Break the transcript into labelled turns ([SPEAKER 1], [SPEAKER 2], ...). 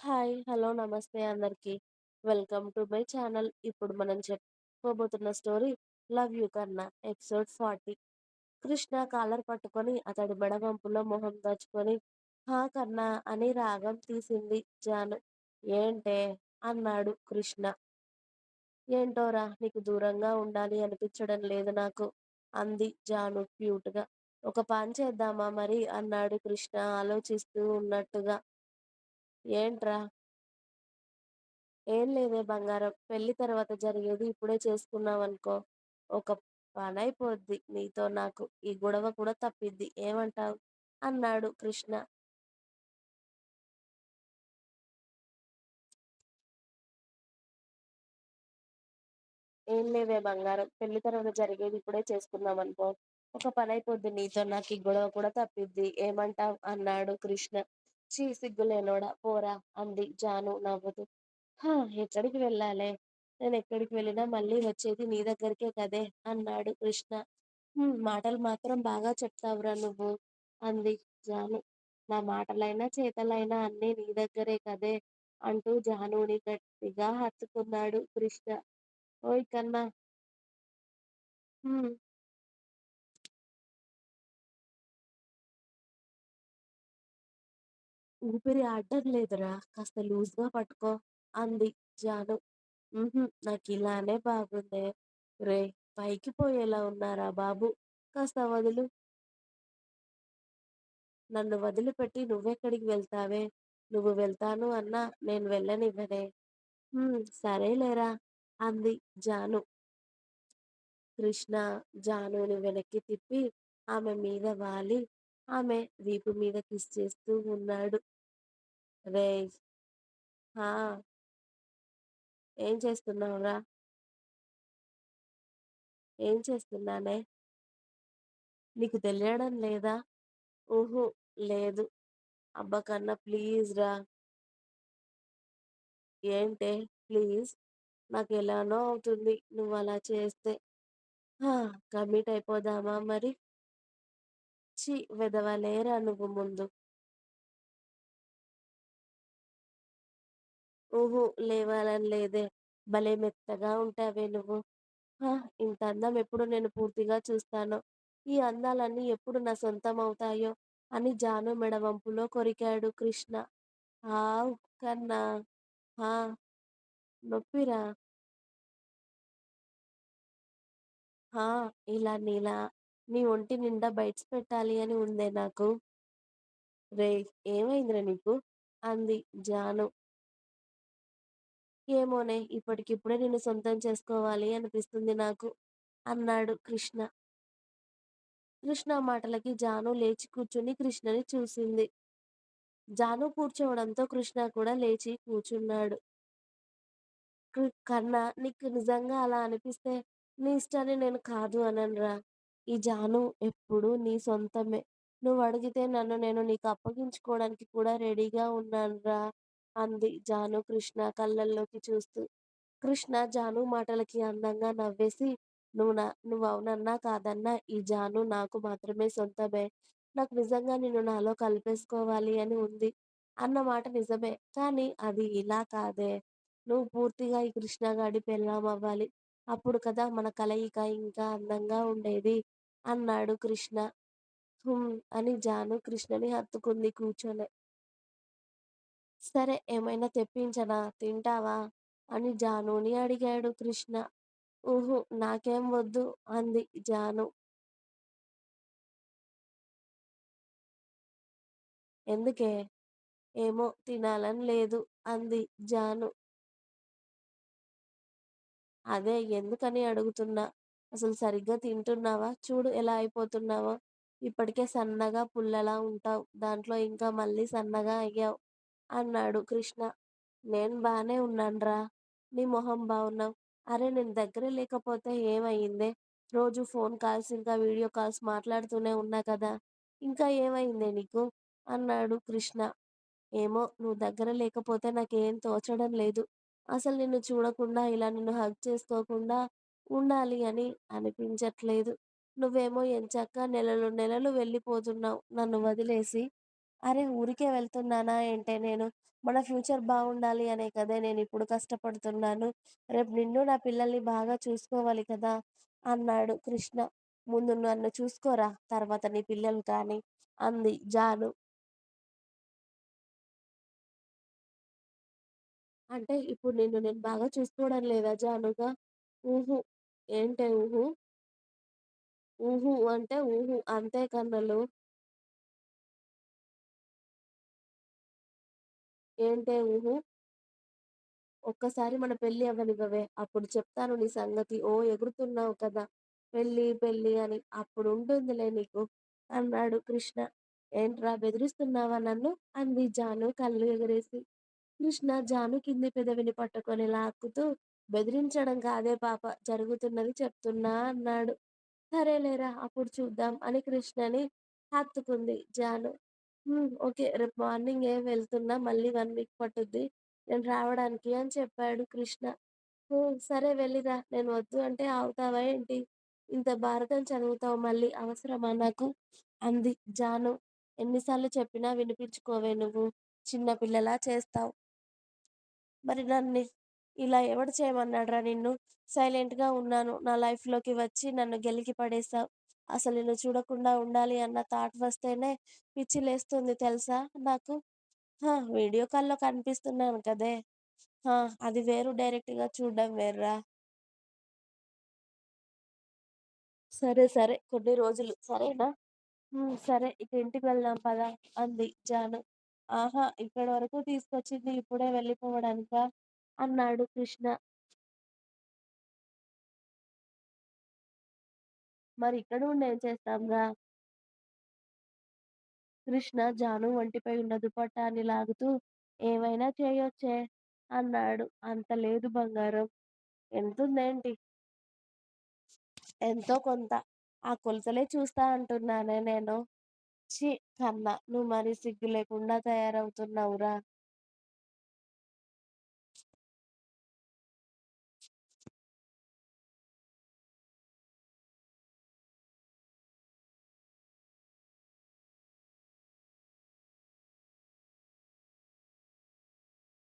[SPEAKER 1] Hi! Hello! నమస్తే అందరికీ welcome to my channel. ఇప్పుడు మనం చెప్పుకోబోతున్న story 'love you Kanna' episode 40. Krishna collar పట్టుకొని అతడి మెడ వంపులో మొహం దాచుకొని 'హా కన్నా' అని రాగం తీసింది జాను. ఏంటే? అన్నాడు కృష్ణ. ఏంటోరా నీకు దూరంగా ఉండాలి అనిపించడం లేదు నాకు అంది జాను క్యూట్గా. ఒక పని చేద్దామా మరి అన్నాడు కృష్ణ ఆలోచిస్తూ ఉన్నట్టుగా. ఏంట్రా? ఏం లేదే బంగారం. పెళ్ళి తర్వాత జరిగేది ఇప్పుడే చేసుకున్నావనుకో ఒక పనైపోద్ది నీతో నాకు. ఈ గొడవ కూడా తప్పిద్ది. ఏమంటావ్? అన్నాడు కృష్ణ. ఏం లేవే బంగారం. పెళ్ళి తర్వాత జరిగేది ఇప్పుడే చేసుకున్నావనుకో ఒక పనైపోద్ది నీతో నాకు. ఈ గొడవ కూడా తప్పిద్ది. ఏమంటావ్? అన్నాడు కృష్ణ. చీ సిగ్గులేనోడా పోరా అంది జాను నవ్వుతూ. హా ఎక్కడికి వెళ్ళాలే? నేనెక్కడికి వెళ్ళినా మళ్ళీ వచ్చేది నీ దగ్గరికే కదే అన్నాడు కృష్ణ. మాటలు మాత్రం బాగా చెప్తావురా నువ్వు అంది జాను. నా మాటలైనా చేతలైనా అన్నీ నీ దగ్గరే కదే అంటూ జానుని గట్టిగా హత్తుకున్నాడు కృష్ణ. ఓయ్ కన్నా! ఊపిరి ఆడడం లేదురా కాస్త లూజ్గా పట్టుకో అంది జాను. నాకు నాకిలానే బాగుందే. రేయ్ పైకి పోయేలా ఉన్నారా బాబు కాస్త వదులు. నన్ను వదిలిపెట్టి నువ్వెక్కడికి వెళ్తావే? నువ్వు వెళ్తాను అన్నా నేను వెళ్ళనివ్వనే. హుం సరేలేరా అంది జాను. కృష్ణ జానుని వెనక్కి తిప్పి ఆమె మీద వాలి ఆమె వీపు మీద కిస్ చేస్తూ ఉన్నాడు. రేయ్! ఏం చేస్తున్నావురా? ఏం చేస్తున్నానే? నీకు తెలియడం లేదా? ఊహూ లేదు. అబ్బ కన్నా ప్లీజ్ రా. ఏంటే ప్లీజ్? నాకెలానో అవుతుంది నువ్వలా చేస్తే. హా కమిట్ అయిపోదామా మరి? ఛీ వెధవ లేరా నువ్వు ముందు. ఊహూ లేవాలని లేదే. భలే మెత్తగా ఉంటావే నువ్వు. హ ఇంత అందం ఎప్పుడు నేను పూర్తిగా చూస్తానో, ఈ అందాలన్నీ ఎప్పుడు నా సొంతమవుతాయో అని జాను మెడ వంపులో కొరికాడు కృష్ణ. ఆవ్ కన్నా! హా! నొప్పిరా? హా ఇలా నీలా నీ ఒంటి నిండా బైట్స్ పెట్టాలి అని ఉందే నాకు. రేయ్ ఏమైందిరా నీకు? అంది జాను. ఏమోనే ఇప్పటికిప్పుడే నిన్ను సొంతం చేసుకోవాలి అనిపిస్తుంది నాకు అన్నాడు కృష్ణ. కృష్ణ మాటలకి జాను లేచి కూర్చుని కృష్ణని చూసింది. జాను కూర్చోవడంతో కృష్ణ కూడా లేచి కూర్చున్నాడు కన్నా నీకు నిజంగా అలా అనిపిస్తే నీ ఇష్టాన్ని నేను కాదు అనన్రా ఈ జాను ఎప్పుడు నీ సొంతమే. నువ్వు అడిగితే నన్ను నేను నీకు అప్పగించుకోవడానికి కూడా రెడీగా ఉన్నానురా అంది జాను కృష్ణ కళ్ళల్లోకి చూస్తూ. కృష్ణ జాను మాటలకి అందంగా నవ్వేసి నువ్వు నా నువ్వవునన్నా కాదన్నా ఈ జాను నాకు మాత్రమే సొంతమే. నాకు నిజంగా నిన్ను నాలో కలిపేసుకోవాలి అని ఉంది. అన్న మాట నిజమే. కానీ అది ఇలా కాదే. నువ్వు పూర్తిగా ఈ కృష్ణగాడి పెళ్ళామవ్వాలి. అప్పుడు కదా మన కలయిక ఇంకా అందంగా ఉండేది అన్నాడు కృష్ణ. హుం అని జాను కృష్ణని హత్తుకుంది కూర్చొని. సరే ఏమైనా తెప్పించనా? తింటావా? అని జానుని అడిగాడు కృష్ణ. ఊహు నాకేం వద్దు అంది జాను. ఎందుకే? ఏమో తినాలని లేదు అంది జాను. అదే ఎందుకని అడుగుతున్నా. అసలు సరిగ్గా తింటున్నావా? చూడు ఎలా అయిపోతున్నావో. ఇప్పటికే సన్నగా పుల్లలా ఉంటావ్. దాంట్లో ఇంకా మళ్ళీ సన్నగా అయ్యావ్ అన్నాడు కృష్ణ. నేను బాగానే ఉన్నాన్రా. నీ మొహం బాగున్నావు అరే నేను దగ్గర లేకపోతే ఏమైందే రోజు ఫోన్ కాల్స్ ఇంకా వీడియో కాల్స్ మాట్లాడుతూనే ఉన్నా కదా. ఇంకా ఏమైందే నీకు? అన్నాడు కృష్ణ. ఏమో నువ్వు దగ్గర లేకపోతే నాకేం తోచడం లేదు. అసలు నిన్ను చూడకుండా ఇలా నిన్ను హగ్ చేసుకోకుండా ఉండాలి అని అనిపించట్లేదు. నువ్వేమో ఎంచక్కా నెలలు నెలలు వెళ్ళిపోతున్నావు నన్ను వదిలేసి. అరే ఊరికే వెళ్తున్నానా ఏంటే నేను? మన ఫ్యూచర్ బాగుండాలి అనే కదే నేను ఇప్పుడు కష్టపడుతున్నాను. రేపు నిన్ను, నా పిల్లల్ని బాగా చూసుకోవాలి కదా! అన్నాడు కృష్ణ. ముందు నన్ను చూసుకోరా తర్వాత నీ పిల్లలు కానీ అంది జాను. అంటే ఇప్పుడు నిన్ను నేను బాగా చూసుకోవడం లేదా జానుగా? ఊహు ఏంటే ఊహు ఊహు అంటే ఊహు అంతే కన్నులు ఏంటే ఊహు ఒక్కసారి మన పెళ్ళి అవ్వనివ్వవే. అప్పుడు చెప్తాను నీ సంగతి. ఓ ఎగురుతున్నావు కదా! పెళ్ళి, పెళ్ళి అని. అప్పుడు ఉంటుందిలే నీకు అన్నాడు కృష్ణ. ఏంట్రా బెదిరిస్తున్నావా నన్ను? అంది జాను కళ్ళు ఎగరేసి. కృష్ణ జాను కింది పెదవిని పట్టుకొని లాక్కుతూ బెదిరించడం కాదే పాప జరుగుతున్నది చెప్తున్నా అన్నాడు. సరేలేరా అప్పుడు చూద్దాం అని కృష్ణని హత్తుకుంది జాను. హ్మ్. ఓకే. రేపు మార్నింగే వెళ్తున్నా మళ్ళీ 1 వీక్ పట్టుద్ది నేను రావడానికి అని చెప్పాడు కృష్ణ. హ్మ్. సరే వెళ్ళిరా. నేను వద్దు అంటే ఆగుతావా ఏంటి? ఇంత భారతం చదువుతావు మళ్ళీ అవసరమా నాకు? అంది జాను. ఎన్ని సార్లు చెప్పినా వినిపించుకోవే నువ్వు. చిన్న పిల్లలా చేస్తావు. మరి నన్ని ఇలా ఎవడు చేయమన్నాడురా నిన్ను? సైలెంట్‌గా ఉన్నాను. నా లైఫ్‌లోకి వచ్చి నన్ను గెలికి పడేశావు. అసలు నేను చూడకుండా ఉండాలి అన్న థాట్ వస్తేనే పిచ్చి లేస్తుంది తెలుసా నాకు. వీడియో కాల్‌లో కనిపిస్తున్నాను కదే! అది వేరు డైరెక్ట్‌గా చూడడం వేర్రా. సరే, సరే. కొన్ని రోజులు సరేనా? సరే ఇక ఇంటికి వెళ్దాం పదా అంది జాను. ఆహా! ఇక్కడి వరకు తీసుకొచ్చింది ఇప్పుడే వెళ్ళిపోవడానికా? అన్నాడు కృష్ణ. మరి ఇక్కడ ఉండి ఏం చేస్తాంరా? కృష్ణ జాను ఒంటిపై ఉన్న దుపట్టాని లాగుతూ ఏమైనా చేయొచ్చే అన్నాడు. అంత లేదు బంగారం. ఎంతుందేంటి? ఎంతో కొంత. ఆ కొలతలే చూస్తా అంటున్నానే నేను. ఛీ! కన్నా నువ్వు మరీ సిగ్గు లేకుండా తయారవుతున్నావురా.